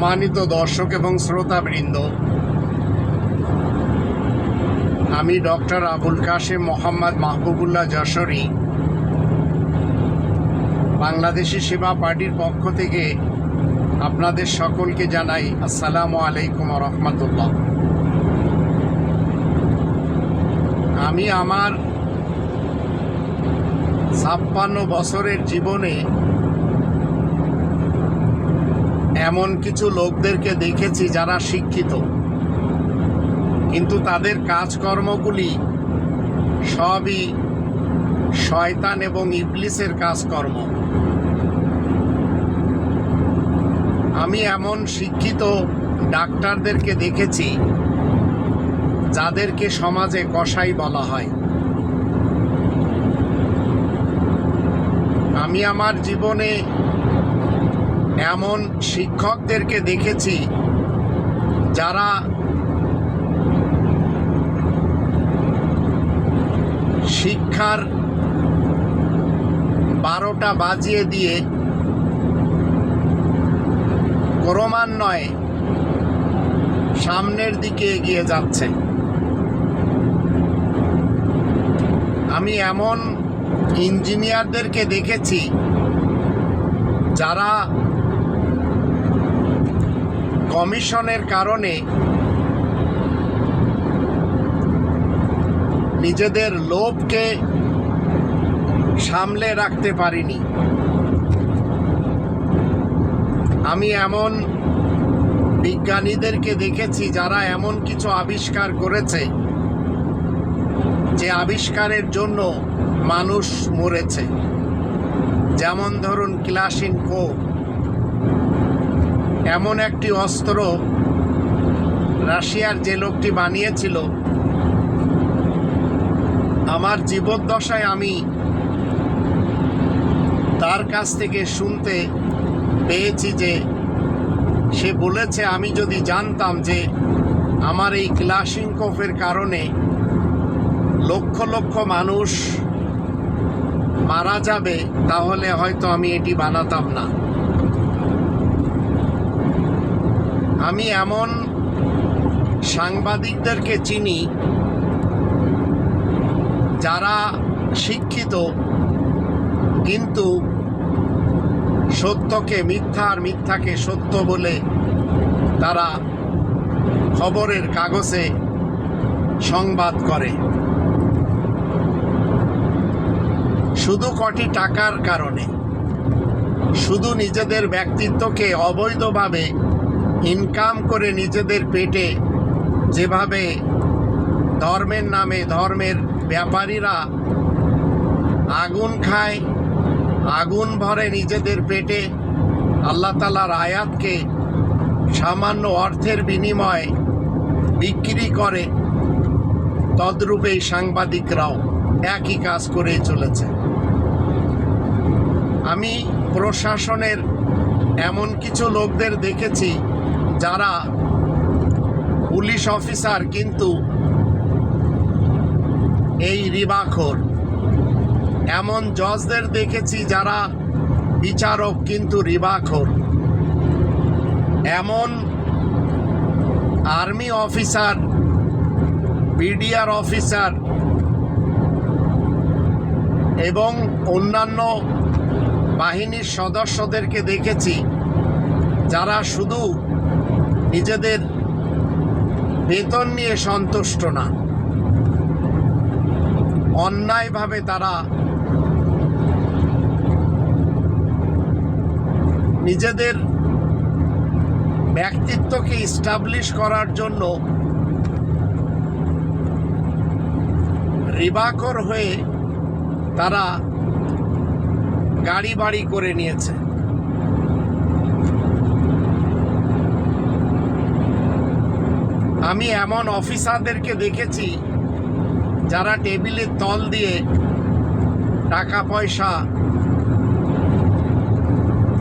সম্মানিত দর্শক এবং শ্রোতাবৃন্দ, আমি ডক্টর আবুল কাশেম মোহাম্মদ মাহবুবুল্লাহ যশোরী, বাংলাদেশি সেবা পার্টির পক্ষ থেকে আপনাদের সকলকে জানাই আসসালামু আলাইকুম রহমতুল্লাহ। আমি আমার ছাপ্পান্ন বছরের জীবনে এমন কিছু লোকদেরকে দেখেছি যারা শিক্ষিত। কিন্তু তাদের কাজকর্মগুলি সবই শয়তান এবং ইবলিসের কাজকর্ম। আমি এমন শিক্ষিত ডাক্তারদেরকে দেখেছি যাদেরকে সমাজে কসাই বলা হয়। আমি আমার জীবনে এমন শিক্ষকদেরকে দেখেছি, যারা শিক্ষার বারোটা বাজিয়ে দিয়ে ক্রমান্বয়ে সামনের দিকে এগিয়ে যাচ্ছে। আমি এমন ইঞ্জিনিয়ারদেরকে দেখেছি, যারা কমিশনের কারণে নিজেদের লোভকে সামলে রাখতে পারিনি। আমি এমন বিজ্ঞানীদেরকে দেখেছি যারা এমন কিছু আবিষ্কার করেছে যে আবিষ্কারের জন্য মানুষ মরেছে। যেমন ধরুন ক্লাসিন কো এমন একটি অস্ত্র রাশিয়ার যে লোকটি বানিয়েছিল, আমার জীবদ্দশায় আমি তার কাছ থেকে শুনতে পেয়েছি যে সে বলেছে, আমি যদি জানতাম যে আমার এই ক্লাসিং ক্লাসিংকফের কারণে লক্ষ লক্ষ মানুষ মারা যাবে, তাহলে হয়তো আমি এটি বানাতাম না। আমি এমন সাংবাদিকদেরকে চিনি যারা শিক্ষিত, কিন্তু সত্যকে মিথ্যা আর মিথ্যাকে সত্য বলে তারা খবরের কাগজে সংবাদ করে। শুধু কটি টাকার কারণে। শুধু নিজেদের ব্যক্তিত্বকে অবৈধভাবে ইনকাম করে নিজেদের পেটে যেভাবে ধর্মের নামে ধর্মের ব্যাপারীরা আগুন খায়, আগুন ভরে নিজেদের পেটে আল্লাহ তালার আয়াতকে সামান্য অর্থের বিনিময়ে বিক্রি করে, তদ্রূপে সাংবাদিকরাও একই কাজ করে চলেছে। আমি প্রশাসনের এমন কিছু লোকদের দেখেছি যারা পুলিশ অফিসার, কিন্তু এই রিবাখোর। এমন জজদের দেখেছি যারা বিচারক, কিন্তু রিবাখোর। এমন আর্মি অফিসার, বিডিআর অফিসার এবং অন্যান্য বাহিনীর সদস্যদেরকে দেখেছি যারা শুধু নিজেদের বেতন নিয়ে সন্তুষ্ট না। অন্যায়ভাবে তারা নিজেদের ব্যক্তিত্বকে ইস্টাবলিশ করার জন্য রিবাকর হয়ে তারা গাড়ি বাড়ি করে নিয়েছে। আমি এমন অফিসারদেরকে দেখেছি যারা টেবিলের তল দিয়ে টাকা পয়সা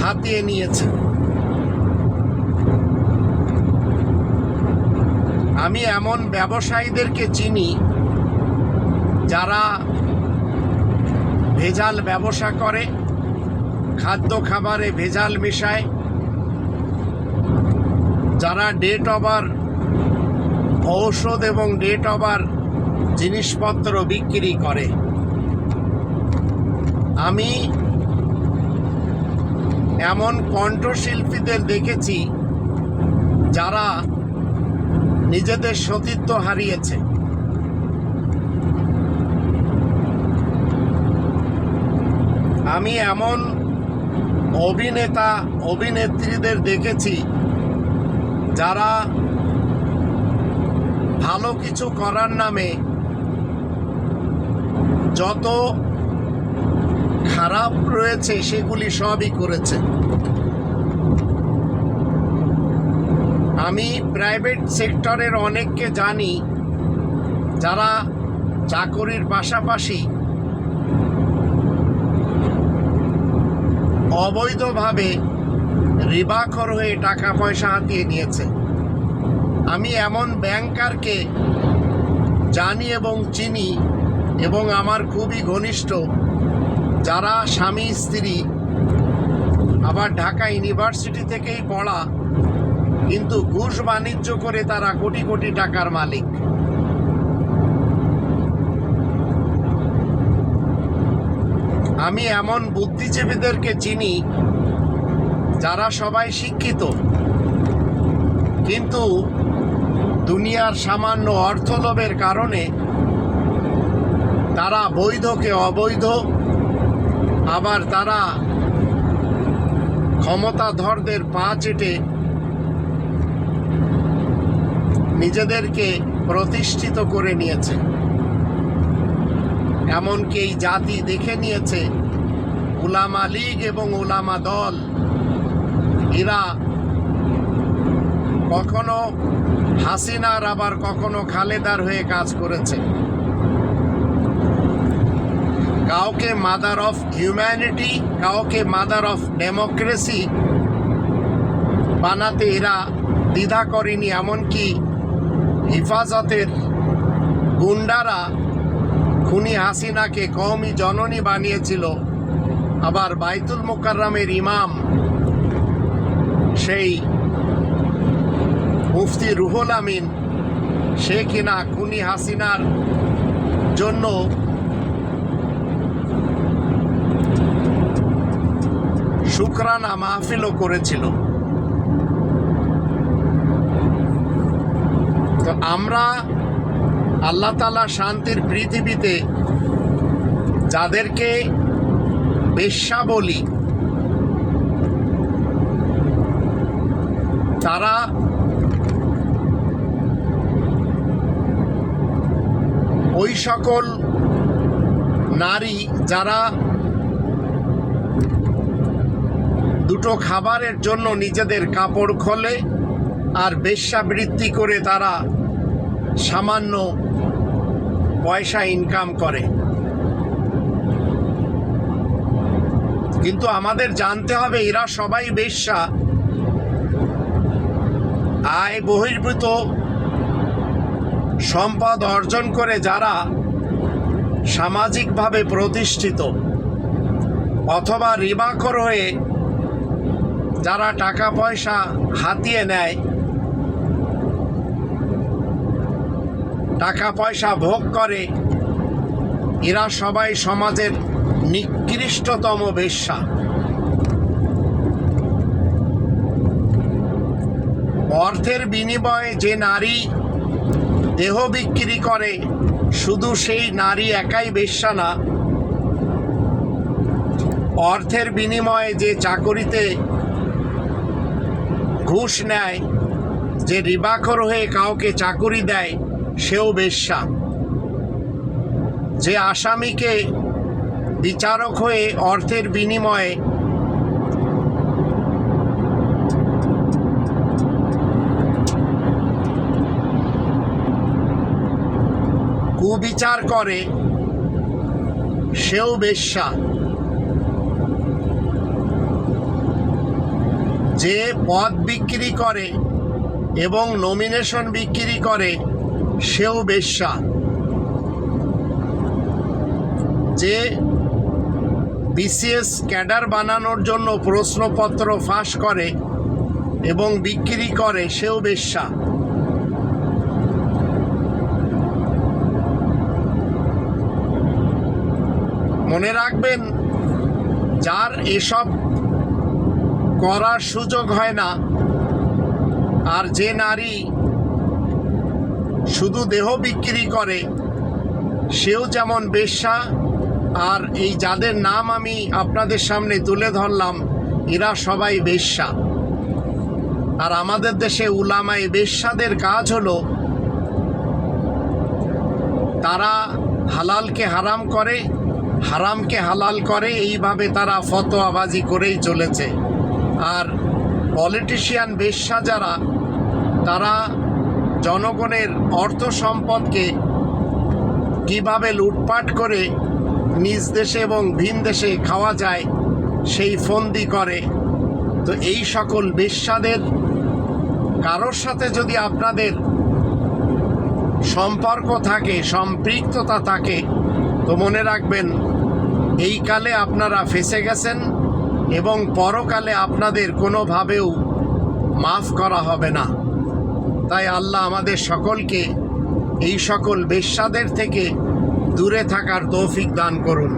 হাতিয়ে নিয়েছে। আমি এমন ব্যবসায়ীদেরকে চিনি যারা ভেজাল ব্যবসা করে, খাদ্য খাবারে ভেজাল মেশায়, যারা ডেট ওভার ঔষধ এবং ডেট ওভার জিনিসপত্র বিক্রি করে। আমি এমন কণ্ঠশিল্পীদের দেখেছি যারা নিজেদের সতীত্ব হারিয়েছে। আমি এমন অভিনেতা, অভিনেত্রীদের দেখেছি যারা ভালো কিছু করার নামে যত খারাপ রয়েছে, সেগুলি সবই করেছে। আমি প্রাইভেট সেক্টরের অনেককে জানি, যারা চাকরির পাশাপাশি অবৈধভাবে রিবাখর হয়ে টাকা পয়সা হাতিয়ে নিয়েছে। আমি এমন ব্যাংকারকে জানি এবং চিনি এবং আমার খুবই ঘনিষ্ঠ, যারা স্বামী, স্ত্রী, আবার ঢাকা ইউনিভার্সিটি থেকেই পড়া, কিন্তু ঘুষ বাণিজ্য করে তারা কোটি কোটি টাকার মালিক। আমি এমন বুদ্ধিজীবীদেরকে চিনি, যারা সবাই শিক্ষিত, কিন্তু দুনিয়ার সামান্য অর্থলোভের কারণে তারা বৈধকে অবৈধ, আবার তারা ক্ষমতাধরদের পা চেটে নিজেদেরকে প্রতিষ্ঠিত করে নিয়েছে। এমনকি এই জাতি দেখে নিয়েছে, উলামা লীগ এবং উলামা দল। এরা কখনো হাসিনার আবার কখনো খালেদার হয়ে কাজ করেছে। কাউকে মাদার অফ হিউম্যানিটি কাউকে মাদার অফ ডেমোক্রেসি বানাতে এরা দ্বিধা করেনি, এমনকি হেফাজতের গুন্ডারা খুনি হাসিনাকে কওমি জননী বানিয়েছিল। আবার বাইতুল মোকাররমের ইমাম সেই মুফতি রুহুল আমিন, সে কিনা খুনি হাসিনার জন্য শুক্রানা মাহফিলও করেছিল। তো আমরা আল্লাহ তালা শান্তির পৃথিবীতে যাদেরকে বেশ্যা বলি, তারা ওই সকল নারী যারা দুটো খাবারের জন্য নিজেদের কাপড় খোলে আর বেশ্যাবৃত্তি করে তারা সামান্য পয়সা ইনকাম করে। কিন্তু আমাদের জানতে হবে, এরা সবাই বেশ্যা। আয় বহির্ভূত সম্পদ অর্জন করে যারা সামাজিকভাবে প্রতিষ্ঠিত, অথবা রিবাখর হয়ে যারা টাকা পয়সা হাতিয়ে নেয় টাকা পয়সা ভোগ করে, এরা সবাই সমাজের নিকৃষ্টতম বেশ্যা। অর্থের বিনিময়ে যে নারী দেহ বিক্রি করে। শুধু সেই নারী একাই বেশ্যা না। অর্থের বিনিময়ে যে চাকরিতে ঘুষ নেয়, যে রিবাখর হয়ে কাউকে চাকুরি দেয়, সেও বেশ্যা। যে আসামিকে বিচারক হয়ে অর্থের বিনিময়ে কুবিচার করে, সেও বেশ্যা যে পদ বিক্রি করে এবং নমিনেশন বিক্রি করে, সেও বেশ্যা যে বিসিএস ক্যাডার বানানোর জন্য প্রশ্নপত্র ফাঁস করে এবং বিক্রি করে, সেও বেশ্যা মনে রাখবেন, যার এসব করার সুযোগ হয় না, আর যে নারী শুধু দেহ বিক্রি করে, সেও যেমন বেশ্যা, আর এই যাদের নাম আমি আপনাদের সামনে তুলে ধরলাম, এরা সবাই বেশ্যা। আর আমাদের দেশে উলামায় বেশ্যাদের কাজ হলো, তারা হালালকে হারাম করে হারামকে হালাল করে, এইভাবে তারা ফতোয়াবাজি করেই চলেছে। আর পলিটিশিয়ান বেশ্যা যারা, তারা জনগণের অর্থ সম্পদকে কীভাবে লুটপাট করে নিজ দেশে এবং ভিন দেশে খাওয়া যায়, সেই ফন্দি করে। তো এই সকল বেশ্যাদের, কারোর সাথে যদি আপনাদের সম্পর্ক থাকে, সম্পৃক্ততা থাকে তো মনে রাখবেন, এই কালে আপনারা ফেসে গেছেন এবং পরকালে আপনাদের কোনোভাবেও মাফ করা হবে না। তাই আল্লাহ আমাদের সকলকে এই সকল বেশ্যাদের থেকে দূরে থাকার তৌফিক দান করুন।